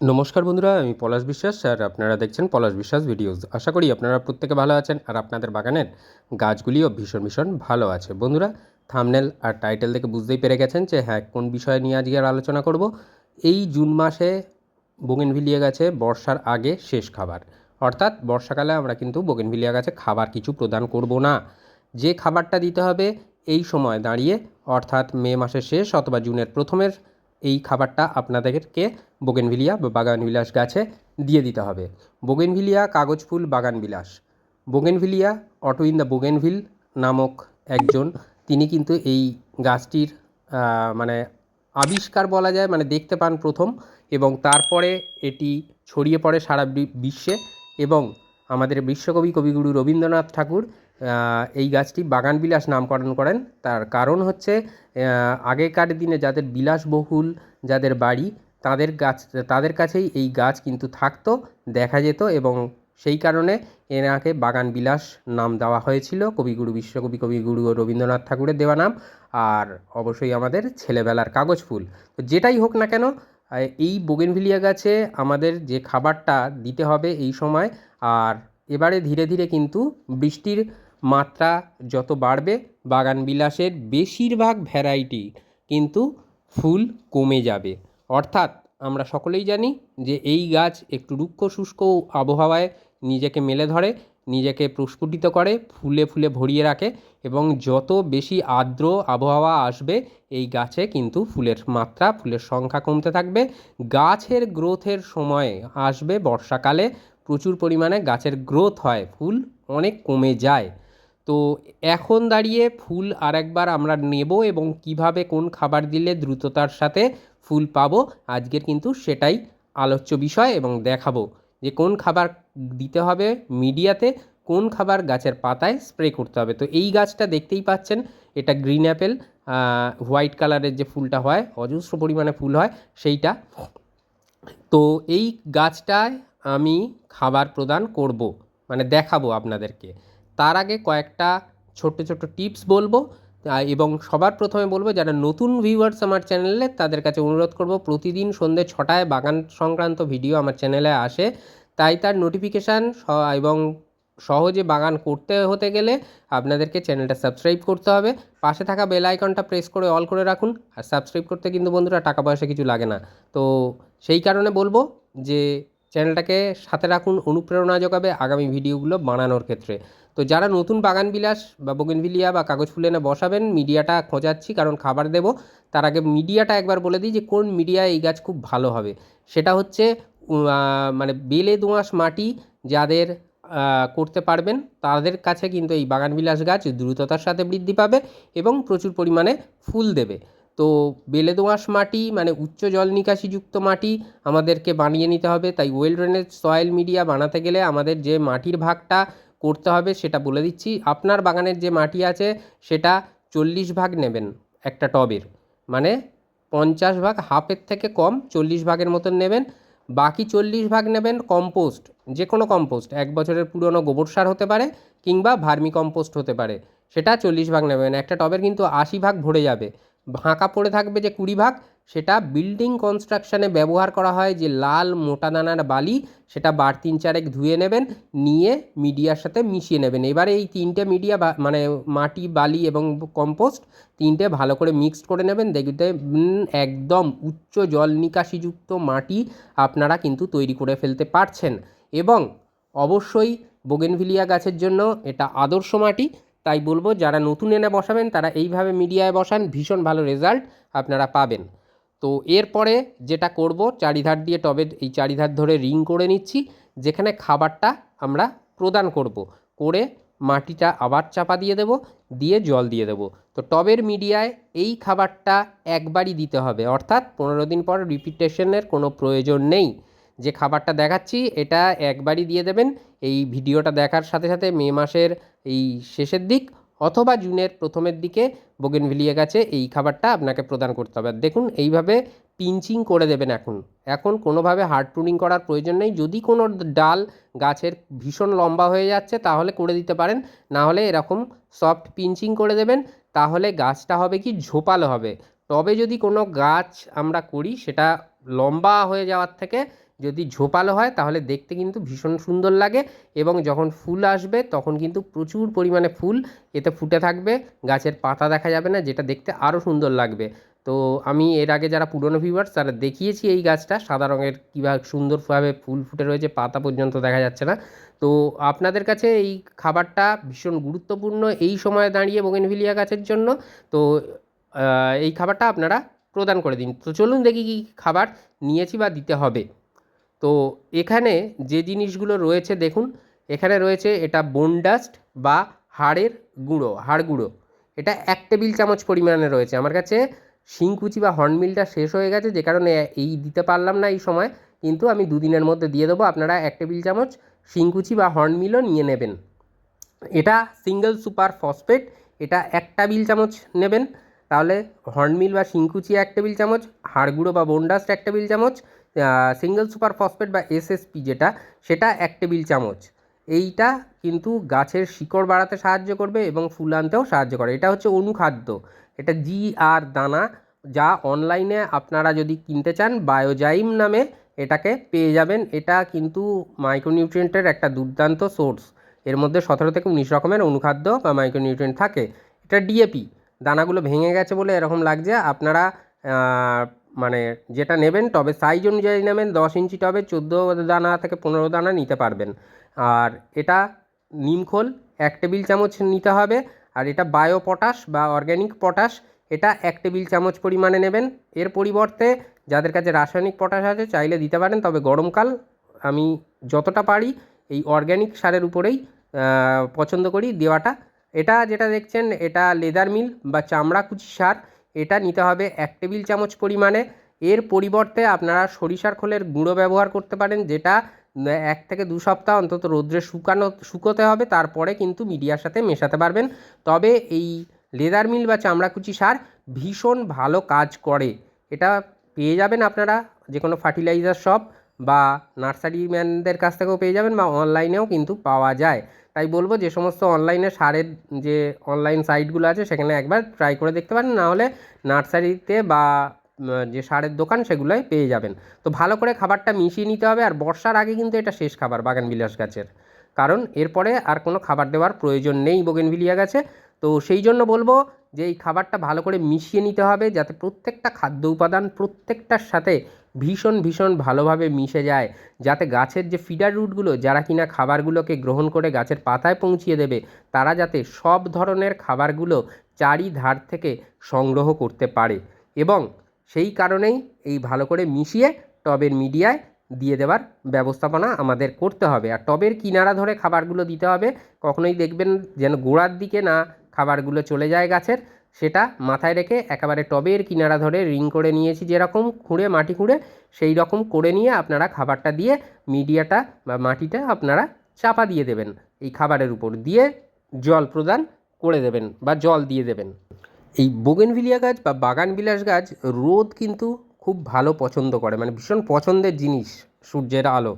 নমস্কার বন্ধুরা, আমি পলাশ বিশ্বাস আর আপনারা দেখছেন পলাশ বিশ্বাস ভিডিওস। আশা করি আপনারা প্রত্যেকে ভালো আছেন আর আপনাদের বাগানের গাছগুলিও ভীষণ ভীষণ ভালো আছে। বন্ধুরা থামনেল আর টাইটেল থেকে বুঝতেই পেরে গেছেন যে হ্যাঁ কোন বিষয় নিয়ে আজকে আর আলোচনা করব। এই জুন মাসে বোগেনভিলিয়া গাছে বর্ষার আগে শেষ খাবার। অর্থাৎ বর্ষাকালে আমরা কিন্তু বোগেনভিলিয়া গাছে খাবার কিছু প্রদান করব না। যে খাবারটা দিতে হবে এই সময় দাঁড়িয়ে, অর্থাৎ মে মাসের শেষ অথবা জুনের প্রথমের এই খাবারটা আপনাদেরকে বোগেনভিলিয়া বা বাগান বিলাস গাছে দিয়ে দিতে হবে। বোগেনভিলিয়া কাগজ ফুল বাগান বিলাস bougainvillea auto in the Bougainville নামক একজন, তিনি কিন্তু এই গাছটির মানে আবিষ্কার বলা যায় মানে দেখতে পান প্রথম এবং তারপরে এটি ছড়িয়ে পড়ে সারা বিশ্বে এবং আমাদের বিশ্বকবি কবিগুরু রবীন্দ্রনাথ ঠাকুর এই গাছটি বাগান বিলাস নামকরণ করেন। তার কারণ হচ্ছে আগেকার দিনে যাদের বিলাসবহুল যাদের বাড়ি, তাদের গাছ, তাদের কাছেই এই গাছ কিন্তু থাকতো, দেখা যেত এবং সেই কারণে এনাকে বাগান বিলাস নাম দেওয়া হয়েছিল। কবিগুরু বিশ্বকবি, কবিগুরু রবীন্দ্রনাথ ঠাকুরের দেওয়া নাম আর অবশ্যই আমাদের ছেলেবেলার কাগজ ফুল। তো যেটাই হোক না কেন, এই বোগেনভিলিয়া গাছে আমাদের যে খাবারটা দিতে হবে এই সময়, আর এবারে ধীরে ধীরে কিন্তু বৃষ্টির মাত্রা যত বাড়বে, বাগান বিলাসের বেশিরভাগ ভ্যারাইটি কিন্তু ফুল কমে যাবে। অর্থাৎ আমরা সকলেই জানি যে এই গাছ একটু রুক্ষ শুষ্ক আবহাওয়ায় নিজেকে মেলে ধরে, নিজেকে প্রস্ফুটিত করে, ফুলে ফুলে ভরিয়ে রাখে এবং যত বেশি আর্দ্র আবহাওয়া আসবে, এই গাছে কিন্তু ফুলের মাত্রা, ফুলের সংখ্যা কমতে থাকবে। গাছের গ্রোথের সময় আসবে বর্ষাকালে, প্রচুর পরিমাণে গাছের গ্রোথ হয়, ফুল অনেক কমে যায়। তো এখন দাঁড়িয়ে ফুল আরেকবার আমরা নেব এবং কীভাবে কোন খাবার দিলে দ্রুততার সাথে ফুল পাবো, আজকের কিন্তু সেটাই আলোচ্য বিষয় এবং দেখাবো যে কোন খাবার দিতে হবে মিডিয়াতে, কোন খাবার গাছের পাতায় স্প্রে করতে হবে। তো এই গাছটা দেখতেই পাচ্ছেন, এটা গ্রিন অ্যাপেল হোয়াইট কালারের যে ফুলটা হয়, অজস্র পরিমাণে ফুল হয় সেইটা। তো এই গাছটায় আমি খাবার প্রদান করব মানে দেখাবো আপনাদেরকে। তার আগে কয়েকটা ছোট্ট ছোট্ট টিপস বলব এবং সবার প্রথমে বলব যারা নতুন ভিউয়ার্স আমার চ্যানেলে তাদের কাছে অনুরোধ করব প্রতিদিন সন্ধ্যে ছটায় বাগান সংক্রান্ত ভিডিও আমার চ্যানেলে আসে। তাই তার নোটিফিকেশান এবং সহজে বাগান করতে হতে গেলে আপনাদেরকে চ্যানেলটা সাবস্ক্রাইব করতে হবে। পাশে থাকা বেল আইকনটা প্রেস করে অল করে রাখুন। আর সাবস্ক্রাইব করতে কিন্তু বন্ধুরা টাকা পয়সা কিছু লাগে না। তো সেই কারণে বলব যে চ্যানেলটাকে সাথে রাখুন, অনুপ্রেরণা যোগাবে আগামী ভিডিওগুলো বানানোর ক্ষেত্রে। তো যারা নতুন বাগান বিলাস বা বগেনভিলিয়া বা কাগজ ফুল এনে বসাবেন, মিডিয়াটা খোঁজাচ্ছি, কারণ খাবার দেব। তার আগে মিডিয়াটা একবার বলে দিই যে, কোন মিডিয়া এই গাছ খুব ভালো হবে। সেটা হচ্ছে মানে বেলে দোঁয়াশ মাটি যাদের করতে পারবেন, তাদের কাছে কিন্তু এই বাগান বিলাস গাছ দ্রুততার সাথে বৃদ্ধি পাবে এবং প্রচুর পরিমাণে ফুল দেবে। তো বেলে দোআঁশ মাটি মানে উচ্চ জল নিকাশিযুক্ত মাটি আমাদেরকে বানিয়ে নিতে হবে। তাই ওয়েল ড্রেনেজ সয়েল মিডিয়া বানাতে গেলে আমাদের যে মাটির ভাগটা করতে হবে সেটা বলে দিচ্ছি। আপনার বাগানের যে মাটি আছে সেটা চল্লিশ ভাগ নেবেন একটা টবের। মানে পঞ্চাশ ভাগ হাফের থেকে কম চল্লিশ ভাগের মতন নেবেন। বাকি চল্লিশ ভাগ নেবেন কম্পোস্ট যে কোনো কম্পোস্ট এক বছরের পুরনো গোবর সার হতে পারে কিংবা ভার্মি কম্পোস্ট হতে পারে। সেটা চল্লিশ ভাগ নেবেন, একটা টবের কিন্তু আশি ভাগ ভরে যাবে। ফাঁকা পড়ে থাকবে যে কুড়ি ভাগ, সেটা বিল্ডিং কনস্ট্রাকশানে ব্যবহার করা হয় যে লাল মোটা দানার বালি, সেটা বার তিন চারেক ধুয়ে নেবেন, নিয়ে মিডিয়ার সাথে মিশিয়ে নেবেন। এবারে এই তিনটে মিডিয়া মানে মাটি, বালি এবং কম্পোস্ট তিনটে ভালো করে মিক্সড করে নেবেন। দেখতে একদম উচ্চ জল নিকাশিযুক্ত মাটি আপনারা কিন্তু তৈরি করে ফেলতে পারছেন। এবং অবশ্যই বোগেনভিলিয়া গাছের জন্য এটা আদর্শ মাটি। তাই বলব, যারা নতুন এনে বসাবেন, তারা এইভাবে মিডিয়ায় বসান, ভীষণ ভালো রেজাল্ট আপনারা পাবেন। তো এরপরে যেটা করব, চারিধার দিয়ে টবের এই চারিধার ধরে রিং করে নিচ্ছি, যেখানে খাবারটা আমরা প্রদান করব। করে মাটিটা আবার চাপা দিয়ে দেব, দিয়ে জল দিয়ে দেব। তো টবের মিডিয়ায় এই খাবারটা একবারই দিতে হবে, অর্থাৎ পনেরো দিন পর রিপিটেশনের কোনো প্রয়োজন নেই। যে খাবারটা দেখাচ্ছি, এটা একবারই দিয়ে দেবেন। এই ভিডিওটা দেখার সাথে সাথে মে মাসের এই শেষের দিক অথবা জুনের প্রথমের দিকে বোগেনভিলিয়া গাছে, এই খাবারটা আপনাকে প্রদান করতে হবে। দেখুন, এইভাবে পিঞ্চিং করে দেবেন এখন। এখন কোনোভাবে হার্ড প্রুনিং করার প্রয়োজন নেই। যদি কোনো ডাল গাছের ভীষণ লম্বা হয়ে যাচ্ছে, তাহলে করে দিতে পারেন। না হলে এরকম সফট পিঞ্চিং করে দেবেন, তাহলে গাছটা হবে কি, ঝোপালো হবে। তবে যদি কোনো গাছ আমরা করি, সেটা লম্বা হয়ে যাওয়ার থেকে যদি ঝোপালো হয়, তাহলে দেখতে কিন্তু ভীষণ সুন্দর লাগে এবং যখন ফুল আসবে, তখন কিন্তু প্রচুর পরিমাণে ফুল এতে ফুটে থাকবে। গাছের পাতা দেখা যাবে না, যেটা দেখতে আরও সুন্দর লাগবে। তো আমি এর আগে যারা পুরনো ভিউয়ার্স তারা দেখিয়েছি এই গাছটা। সাদা রঙের কীভাবে সুন্দরভাবে ফুল ফুটে রয়েছে, পাতা পর্যন্ত দেখা যাচ্ছে না। তো আপনাদের কাছে এই খাবারটা ভীষণ গুরুত্বপূর্ণ এই সময়ে দাঁড়িয়ে বোগেনভিলিয়া গাছের জন্য। তো এই খাবারটা আপনারা প্রদান করে দিন। তো চলুন দেখি কী খাবার নিয়েছি বা দিতে হবে। তো এখানে যে জিনিসগুলো রয়েছে, দেখুন, এখানে রয়েছে এটা বোনডাস্ট বা হাড়ের গুঁড়ো, হাড় গুঁড়ো। এটা এক টেবিল চামচ পরিমাণে রয়েছে। আমার কাছে শিংকুচি বা হর্নমিলটা শেষ হয়ে গেছে, যে কারণে এই দিতে পারলাম না এই সময়। কিন্তু আমি দুদিনের মধ্যে দিয়ে দেবো। আপনারা এক টেবিল চামচ শিংকুচি বা হর্নমিলও নিয়ে নেবেন। এটা সিঙ্গেল সুপার ফসফেট এটা এক টেবিল চামচ নেবেন। তাহলে হর্নমিল বা শিংকুচি এক টেবিল চামচ হাড়গুঁড়ো বা বোনডাস্ট এক টেবিল চামচ সিঙ্গেল সুপার ফসফেট বা এসএসপি যেটা, সেটা এক টেবিল চামচ। এইটা কিন্তু গাছের শিকড় বাড়াতে সাহায্য করবে এবং ফুল আনতেও সাহায্য করে। এটা হচ্ছে অনুখাদ্য। এটা জি আর দানা, যা অনলাইনে আপনারা যদি কিনতে চান বায়োজাইম নামে এটাকে পেয়ে যাবেন। এটা কিন্তু মাইক্রোনিউট্রিয়েন্টের একটা দুর্দান্ত সোর্স এর মধ্যে সতেরো থেকে উনিশ রকমের অনুখাদ্য বা মাইক্রোনিউট্রিয়েন্ট থাকে। এটা ডিএপি দানাগুলো ভেঙে গেছে বলে এরকম লাগছে। আপনারা মানে যেটা নেবেন তবে সাইজ অনুযায়ী নেবেন দশ ইঞ্চি টবে চোদ্দ দানা থেকে পনেরো দানা নিতে পারবেন। আর এটা নিমখোল এক টেবিল চামচ নিতে হবে। আর এটা বায়ো পটাশ বা অর্গ্যানিক পটাশ, এটা এক টেবিল চামচ পরিমাণে নেবেন। এর পরিবর্তে যাদের কাছে রাসায়নিক পটাশ আছে চাইলে দিতে পারেন, তবে গরমকাল আমি যতটা পারি এই অর্গ্যানিক সারের উপরেই পছন্দ করি দেওয়াটা। এটা যেটা দেখছেন, এটা লেদার মিল বা চামড়া কুচি সার। এটা নিতে হবে এক টেবিল চামচ পরিমাণে। এর পরিবর্তে আপনারা সরিষার খোলের গুঁড়ো ব্যবহার করতে পারেন, যেটা এক থেকে দু সপ্তাহ অন্তত রোদ্রে শুকানো, শুকোতে হবে, তারপরে কিন্তু মিডিয়ার সাথে মেশাতে পারবেন। তবে এই লেদার মিল বা চামড়াকুচি সার ভীষণ ভালো কাজ করে। এটা পেয়ে যাবেন আপনারা যে কোনো ফার্টিলাইজার শপ বা নার্সারি ম্যানদের কাছ থেকেও পেয়ে যাবেন বা অনলাইনেও কিন্তু পাওয়া যায়। তাই বলব যে সমস্ত অনলাইনে সারের যে অনলাইন সাইটগুলো আছে, সেখানে একবার ট্রাই করে দেখতে পারেন। না হলে নার্সারিতে বা যে সারের দোকান সেগুলোই পেয়ে যাবেন। তো ভালো করে খাবারটা মিশিয়ে নিতে হবে। আর বর্ষার আগে কিন্তু এটা শেষ খাবার বাগান বিলাস গাছের। কারণ এরপরে আর কোনো খাবার দেওয়ার প্রয়োজন নেই। বোগেনভিলিয়া গাছে। তো সেই জন্য বলব যে এই খাবারটা ভালো করে মিশিয়ে নিতে হবে যাতে প্রত্যেকটা খাদ্য উপাদান প্রত্যেকটার সাথে ভীষণ ভীষণ ভালোভাবে মিশে যায়, যাতে গাছের যে ফিডার রুটগুলো যারা কিনা খাবারগুলোকে গ্রহণ করে গাছের পাতায় পৌঁছিয়ে দেবে, তারা যাতে সব ধরনের খাবারগুলো চারিধার থেকে সংগ্রহ করতে পারে এবং সেই কারণেই এই ভালো করে মিশিয়ে টবের মিডিয়ায় দিয়ে দেওয়ার ব্যবস্থাপনা আমাদের করতে হবে। আর টবের কিনারা ধরে খাবারগুলো দিতে হবে, কখনোই দেখবেন যেন গোড়ার দিকে না খাবারগুলো চলে যায় গাছের, সেটা মাথায় রেখে একেবারে টবের কিনারা ধরে রিং করে নিয়েছি যেরকম খুঁড়ে, মাটি খুঁড়ে, সেই রকম করে নিয়ে আপনারা খাবারটা দিয়ে মিডিয়াটা বা মাটিটা আপনারা চাপা দিয়ে দেবেন এই খাবারের উপর। দিয়ে জল প্রদান করে দেবেন বা জল দিয়ে দেবেন। এই বোগেনভিলিয়া গাছ বা বাগান বিলাস গাছ রোদ কিন্তু খুব ভালো পছন্দ করে মানে ভীষণ পছন্দের জিনিস সূর্যের আলো।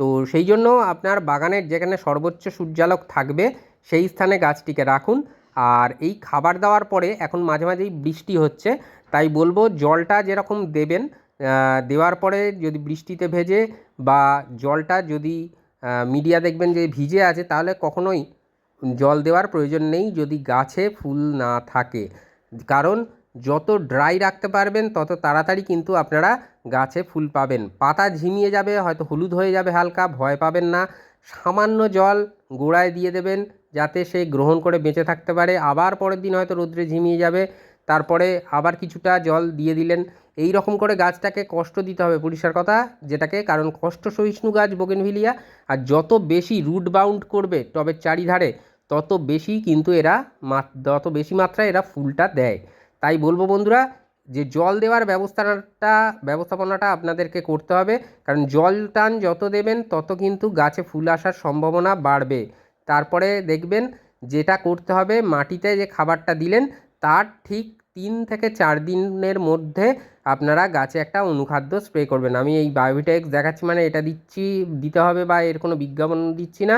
তো সেই জন্য আপনার বাগানের যেখানে সর্বোচ্চ সূর্যালোক থাকবে, সেই স্থানে গাছটিকে রাখুন। আর এই খাবার দেওয়ার পরে এখন মাঝে মাঝেই বৃষ্টি হচ্ছে, তাই বলব জলটা যেরকম দেবেন দেওয়ার পরে যদি বৃষ্টিতে ভেজে বা জলটা যদি মিডিয়া দেখবেন যে ভিজে আছে, তাহলে কখনোই জল দেওয়ার প্রয়োজন নেই যদি গাছে ফুল না থাকে। কারণ যত ড্রাই রাখতে পারবেন, তত তাড়াতাড়ি কিন্তু আপনারা গাছে ফুল পাবেন। পাতা ঝিমিয়ে যাবে, হয়তো হলুদ হয়ে যাবে হালকা, ভয় পাবেন না। সামান্য জল গোড়ায় দিয়ে দেবেন যাতে সে গ্রহণ করে বেঁচে থাকতে পারে। আবার পরের দিন হয়তো রোদ্রে ঝিমিয়ে যাবে। তারপরে আবার কিছুটা জল দিয়ে দিলেন। এই রকম করে গাছটাকে কষ্ট দিতে হবে পরিষ্কার কথা, যেটাকে কারণ কষ্ট সহিষ্ণু গাছ বোগেনভিলিয়া। আর যত বেশি রুট বাউন্ড করবে টবের চারিধারে, তত বেশি কিন্তু এরা তত বেশি মাত্রায় এরা ফুলটা দেয়। তাই বলব বন্ধুরা, যে জল দেওয়ার ব্যবস্থাটা, ব্যবস্থাপনাটা আপনাদেরকে করতে হবে। কারণ জল টান যত দেবেন, তত কিন্তু গাছে ফুল আসার সম্ভাবনা বাড়বে। তারপরে দেখবেন যেটা করতে হবে, মাটিতে যে খাবারটা দিলেন, তার ঠিক তিন থেকে চার দিনের মধ্যে আপনারা গাছে একটা অনুখাদ্য স্প্রে করবেন। আমি এই বায়োভিটেক্স দেখাচ্ছি মানে এটা দিচ্ছি, দিতে হবে বা এর কোনো বিজ্ঞাপন দিচ্ছি না।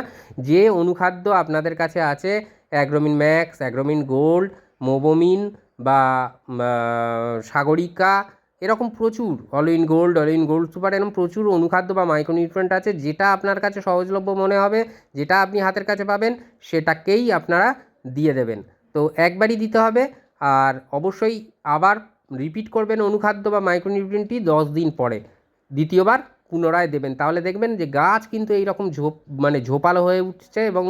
যে অনুখাদ্য আপনাদের কাছে আছে, অ্যাগ্রোমিন ম্যাক্স, অ্যাগ্রোমিন গোল্ড, মোবোমিন বা সাগরিকা এরকম প্রচুর all in gold all in gold super এরকম প্রচুর অনুখাদ্য বা মাইক্রোনিউট্রেন্ট আছে, যেটা আপনার কাছে সহজলভ্য মনে হবে, যেটা আপনি হাতের কাছে পাবেন, সেটাকেই আপনারা দিয়ে দেবেন। তো একবারই দিতে হবে, আর অবশ্যই আবার রিপিট করবেন অনুখাদ্য বা মাইক্রোনিউট্রিয়েন্টটি দশ দিন পরে। দ্বিতীয়বার পুনরায় দেবেন, তাহলে দেখবেন যে গাছ কিন্তু এইরকম ঝোপ মানে ঝোপালো হয়ে উঠছে এবং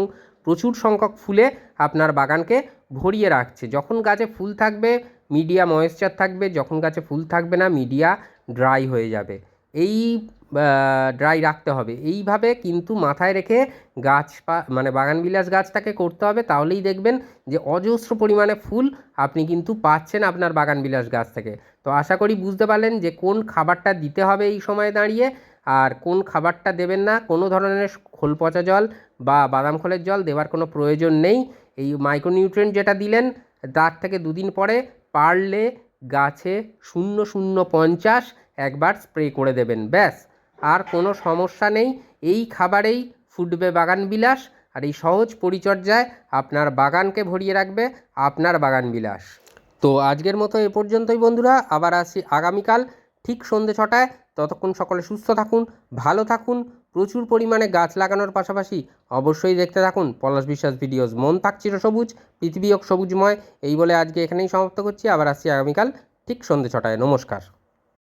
প্রচুর সংখ্যক ফুলে আপনার বাগানকে ভরিয়ে রাখছে। যখন গাছে ফুল থাকবে মিডিয়া ময়েশ্চার থাকবে, যখন গাছে ফুল থাকবে না, মিডিয়া ড্রাই হয়ে যাবে। এই ড্রাই রাখতে হবে। এইভাবে কিন্তু মাথায় রেখে গাছ মানে বাগানবিলাস গাছটাকে করতে হবে। তাহলেই দেখবেন যে অজস্র পরিমাণে ফুল আপনি কিন্তু পাচ্ছেন আপনার বাগানবিলাস গাছ থেকে। তো আশা করি বুঝতে পারলেন যে কোন খাবারটা দিতে হবে এই সময়ে দাঁড়িয়ে, আর কোন খাবারটা দেবেন না। কোনো ধরনের খোল পচা জল বা বাদাম খোলের জল দেওয়ার কোনো প্রয়োজন নেই। এই মাইক্রোনিউট্রেন্ট যেটা দিলেন, তার থেকে দুদিন পরে পারলে গাছে শূন্য শূন্য পঞ্চাশ একবার স্প্রে করে দেবেন, ব্যাস। আর কোনো সমস্যা নেই, এই খাবারেই ফুটবে বাগান বিলাস। আর এই সহজ পরিচর্যায় আপনার বাগানকে ভরিয়ে রাখবে আপনার বাগান বিলাস। তো আজকের মতো এ পর্যন্তই বন্ধুরা, আবার আসি আগামীকাল ঠিক সন্ধে ছটায়। ততক্ষণ সকলে সুস্থ থাকুন, ভালো থাকুন, প্রচুর পরিমাণে গাছ লাগানোর পাশাপাশি অবশ্যই দেখতে থাকুন পলাশ বিশ্বাস ভিডিওস। মন থাক চিরসবুজ পৃথিবী হোক সবুজময়। এই বলে আজকে এখানেই সমাপ্ত করছি। আবার আসছি আগামীকাল ঠিক সন্ধে ছটায়। নমস্কার।